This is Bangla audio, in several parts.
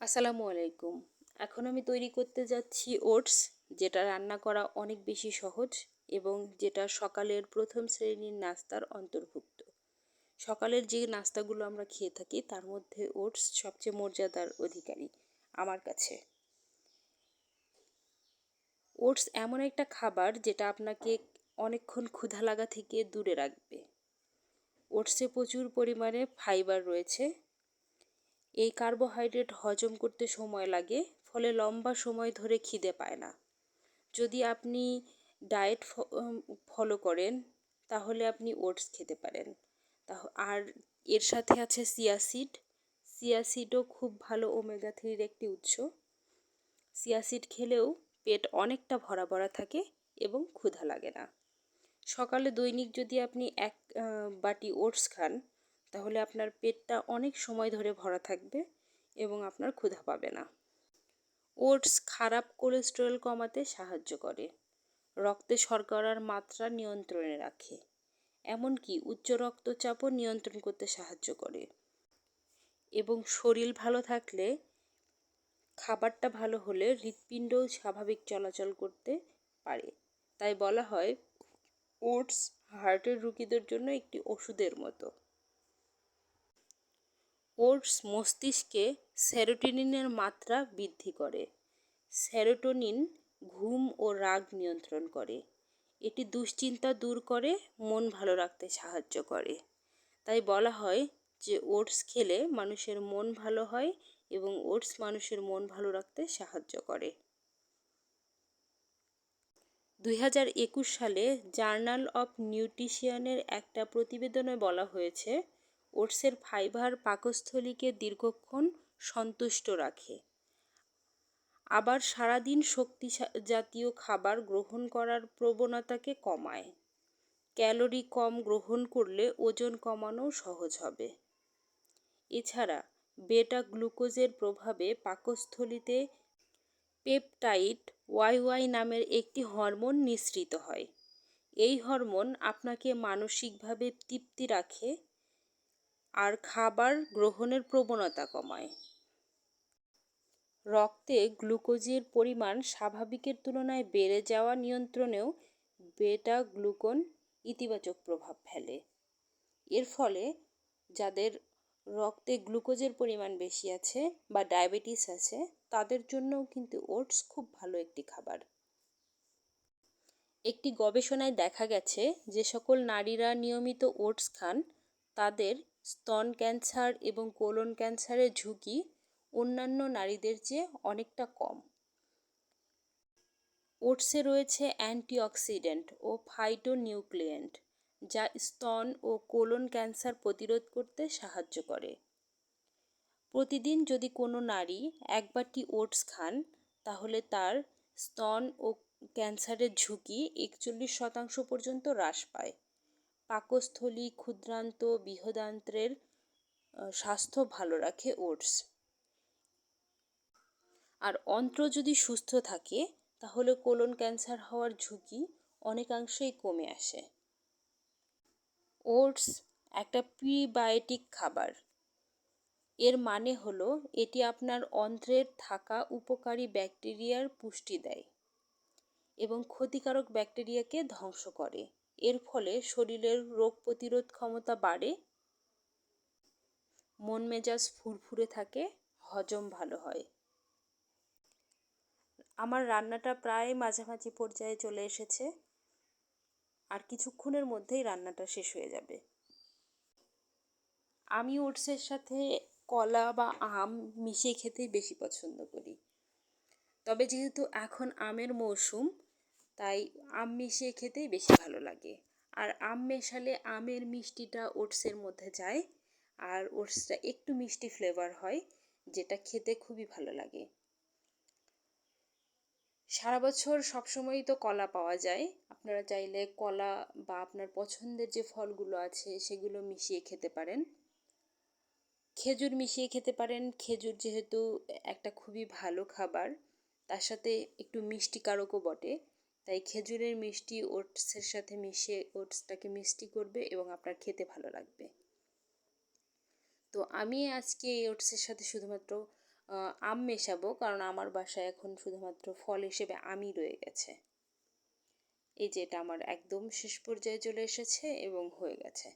আসসালামু আলাইকুম। এখন আমি তৈরি করতে যাচ্ছি ওটস, যেটা রান্না করা অনেক বেশি সহজ এবং যেটা সকালের প্রথম শ্রেণির নাস্তার অন্তর্ভুক্ত। সকালের যে নাস্তাগুলো আমরা খেয়ে থাকি, তার মধ্যে ওটস সবচেয়ে মর্যাদার অধিকারী আমার কাছে। ওটস এমন একটা খাবার যেটা আপনাকে অনেকক্ষণ ক্ষুধা লাগা থেকে দূরে রাখবে। ওটসে প্রচুর পরিমাণে ফাইবার রয়েছে এই কার্বোহাইড্রেট হজম করতে সময় লাগে, ফলে লম্বা সময় ধরে খিদে পায় না। যদি আপনি ডায়েট ফলো করেন, তাহলে আপনি ওটস খেতে পারেন। আর এর সাথে আছে সিয়াসিড সিয়াসিডও খুব ভালো ওমেগা থ্রির একটি উৎস। সিয়াসিড খেলেও পেট অনেকটা ভরা ভরা থাকে এবং ক্ষুধা লাগে না। সকালে দৈনিক যদি আপনি এক বাটি ওটস খান তাহলে আপনার পেটটা অনেক সময় ধরে ভরা থাকবে এবং আপনার ক্ষুধা পাবে না। ওটস খারাপ কোলেস্টেরল কমাতে সাহায্য করে। রক্তে শর্করার মাত্রা নিয়ন্ত্রণে রাখে, এমনকি উচ্চ রক্তচাপও নিয়ন্ত্রণ করতে সাহায্য করে। এবং শরীর ভালো থাকলে, খাবারটা ভালো হলে হৃৎপিণ্ডও স্বাভাবিক চলাচল করতে পারে। তাই বলা হয়, ওটস হার্টের রুগীদের জন্য একটি ওষুধের মতো। ওটস মস্তিষ্কে সেরোটোনিনের মাত্রা বৃদ্ধি করে। সেরোটোনিন ঘুম ও রাগ নিয়ন্ত্রণ করে। এটি দুশ্চিন্তা দূর করে, মন ভালো রাখতে সাহায্য করে। তাই বলা হয় যে ওটস খেলে মানুষের মন ভালো হয় এবং ওটস মানুষের মন ভালো রাখতে সাহায্য করে। দুই হাজার একুশ সালে জার্নাল অফ নিউট্রিশিয়ানের একটা প্রতিবেদনে বলা হয়েছে ওটসের ফাইবার পাকস্থলীকে দীর্ঘক্ষণ সন্তুষ্ট রাখে। আবার সারাদিন শক্তি জাতীয় খাবার গ্রহণ করার প্রবণতাকে কমায়। ক্যালোরি কম গ্রহণ করলে ওজন কমানো সহজ হবে। এছাড়া বেটা গ্লুকোজের প্রভাবে পাকস্থলীতে পেপটাইড ওয়াই ওয়াই নামের একটি হরমোন নিঃসৃত হয়। এই হরমোন আপনাকে মানসিকভাবে তৃপ্তি রাখে আর খাবার গ্রহণের প্রবণতা কমায়। রক্তে গ্লুকোজের পরিমাণ স্বাভাবিকের তুলনায় বেড়ে যাওয়া নিয়ন্ত্রণেও বেটা গ্লুকন ইতিবাচক প্রভাব ফেলে। এর ফলে যাদের রক্তে গ্লুকোজের পরিমাণ বেশি আছে বা ডায়াবেটিস আছে, তাদের জন্যও কিন্তু ওটস খুব ভালো একটি খাবার। একটি গবেষণায় দেখা গেছে যে সকল নারীরা নিয়মিত ওটস খান, তাদের স্তন ক্যান্সার এবং কোলন ক্যান্সারের ঝুঁকি অন্যান্য নারীদের চেয়ে অনেকটা কম। ওটসে রয়েছে অ্যান্টিঅক্সিডেন্ট ও ফাইটোনিউক্লিয়েন্ট, যা স্তন ও কোলন ক্যান্সার প্রতিরোধ করতে সাহায্য করে। প্রতিদিন যদি কোনো নারী এক বাটি ওটস খান, তাহলে তার স্তন ও ক্যান্সারের ঝুঁকি একচল্লিশ শতাংশ পর্যন্ত হ্রাস পায়। পাকস্থলী, ক্ষুদ্রান্ত বৃহদান্ত্রের স্বাস্থ্য ভালো রাখে ওটস। আর অন্ত্র যদি সুস্থ থাকে, তাহলে কোলন ক্যান্সার হওয়ার ঝুঁকি অনেকাংশেই কমে আসে। ওটস একটা প্রিবায়োটিক খাবার। এর মানে হলো, এটি আপনার অন্ত্রের থাকা উপকারী ব্যাকটেরিয়ার পুষ্টি দেয় এবং ক্ষতিকারক ব্যাকটেরিয়াকে ধ্বংস করে। এর ফলে শরীরের রোগ প্রতিরোধ ক্ষমতা বাড়ে, মন মেজাজ ফুরফুরে থাকে, হজম ভালো হয়। আমার রান্নাটা প্রায় মাঝামাঝি পর্যায়ে চলে এসেছে, আর কিছুক্ষণের মধ্যেই রান্নাটা শেষ হয়ে যাবে। আমি ওটসের সাথে কলা বা আম মিশিয়ে খেতেই বেশি পছন্দ করি। তবে যেহেতু এখন আমের মৌসুম তাই আম মিশিয়ে খেতেই বেশি ভালো লাগে। আর আম মেশালে আমের মিষ্টিটা ওটসের মধ্যে যায় আর ওটসটা একটু মিষ্টি ফ্লেভার হয়, যেটা খেতে খুবই ভালো লাগে। সারা বছর সবসময়ই তো কলা পাওয়া যায়। আপনারা চাইলে কলা বা আপনার পছন্দের যে ফলগুলো আছে সেগুলো মিশিয়ে খেতে পারেন। খেজুর মিশিয়ে খেতে পারেন। খেজুর যেহেতু একটা খুবই ভালো খাবার, তার সাথে একটু মিষ্টিকারকও বটে। তাই খেজুরের মিষ্টি ওটসের সাথে মিশিয়ে ওটসটাকে মিষ্টি করবে এবং আপনার খেতে ভালো লাগবে। তো আমি আজকে এই ওটসের সাথে শুধুমাত্র আম মেশাবো কারণ আমার বাসায় এখন শুধুমাত্র ফল হিসেবে আমই রয়ে গেছে। এই যে এটা আমার একদম শেষ পর্যায়ে চলে এসেছে এবং হয়ে গেছে।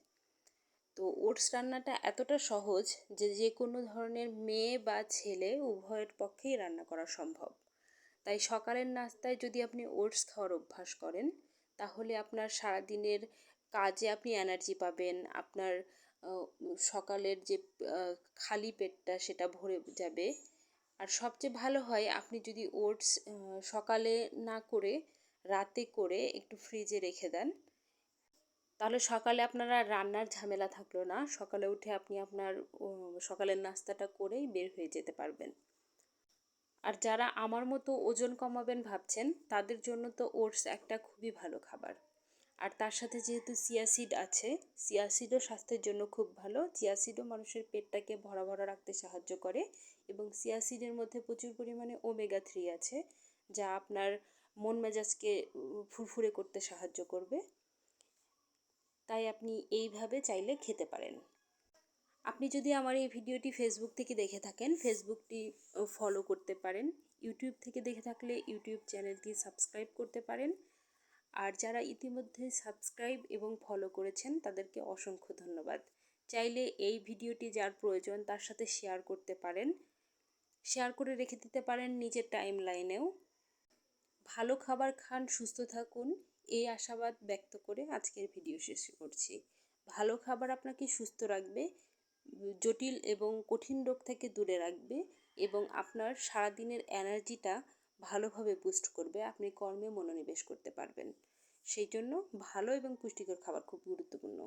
তো ওটস রান্নাটা এতটা সহজ যে যে কোনো ধরনের মেয়ে বা ছেলে উভয়ের পক্ষেই রান্না করা সম্ভব। তাই সকালের নাস্তায় যদি আপনি ওটস খাওয়ার অভ্যাস করেন, তাহলে আপনার সারাদিনের কাজে আপনি এনার্জি পাবেন। আপনার সকালের যে খালি পেটটা সেটা ভরে যাবে। আর সবচেয়ে ভালো হয় আপনি যদি ওটস সকালে না করে রাতে করে একটু ফ্রিজে রেখে দেন, তাহলে সকালে আপনারা রান্নার ঝামেলা থাকল না। সকালে উঠে আপনি আপনার সকালের নাস্তাটা করেই বের হয়ে যেতে পারবেন। আর যারা আমার মতো ওজন কমাবেন ভাবছেন, তাদের জন্য তো ওটস একটা খুবই ভালো খাবার। আর তার সাথে যেহেতু সিয়াসিড আছে সিয়াসিডও স্বাস্থ্যের জন্য খুব ভালো। সিয়াসিডও মানুষের পেটটাকে ভরা ভরা রাখতে সাহায্য করে এবং সিয়াসিডের মধ্যে প্রচুর পরিমাণে ওমেগা থ্রি আছে, যা আপনার মন মেজাজকে ফুরফুরে করতে সাহায্য করবে। তাই আপনি এইভাবে চাইলে খেতে পারেন। আপনি যদি আমার এই ভিডিওটি ফেসবুক থেকে দেখে থাকেন ফেসবুকটি ফলো করতে পারেন। ইউটিউব থেকে দেখে থাকলে ইউটিউব চ্যানেলটি সাবস্ক্রাইব করতে পারেন। আর যারা ইতিমধ্যে সাবস্ক্রাইব এবং ফলো করেছেন, তাদেরকে অসংখ্য ধন্যবাদ। চাইলে এই ভিডিওটি যার প্রয়োজন, তার সাথে শেয়ার করতে পারেন। শেয়ার করে রেখে দিতে পারেন নিজের টাইম লাইনেও ভালো খাবার খান, সুস্থ থাকুন। এই আশাবাদ ব্যক্ত করে আজকের ভিডিও শেষ করছি। ভালো খাবার আপনাকে সুস্থ রাখবে। জটিল এবং কঠিন রোগ থেকে দূরে রাখবে এবং আপনার সারাদিনের এনার্জিটা ভালোভাবে বুস্ট করবে, আপনি কর্মে মনোনিবেশ করতে পারবেন। সেই জন্য ভালো এবং পুষ্টিকর খাবার খুব গুরুত্বপূর্ণ।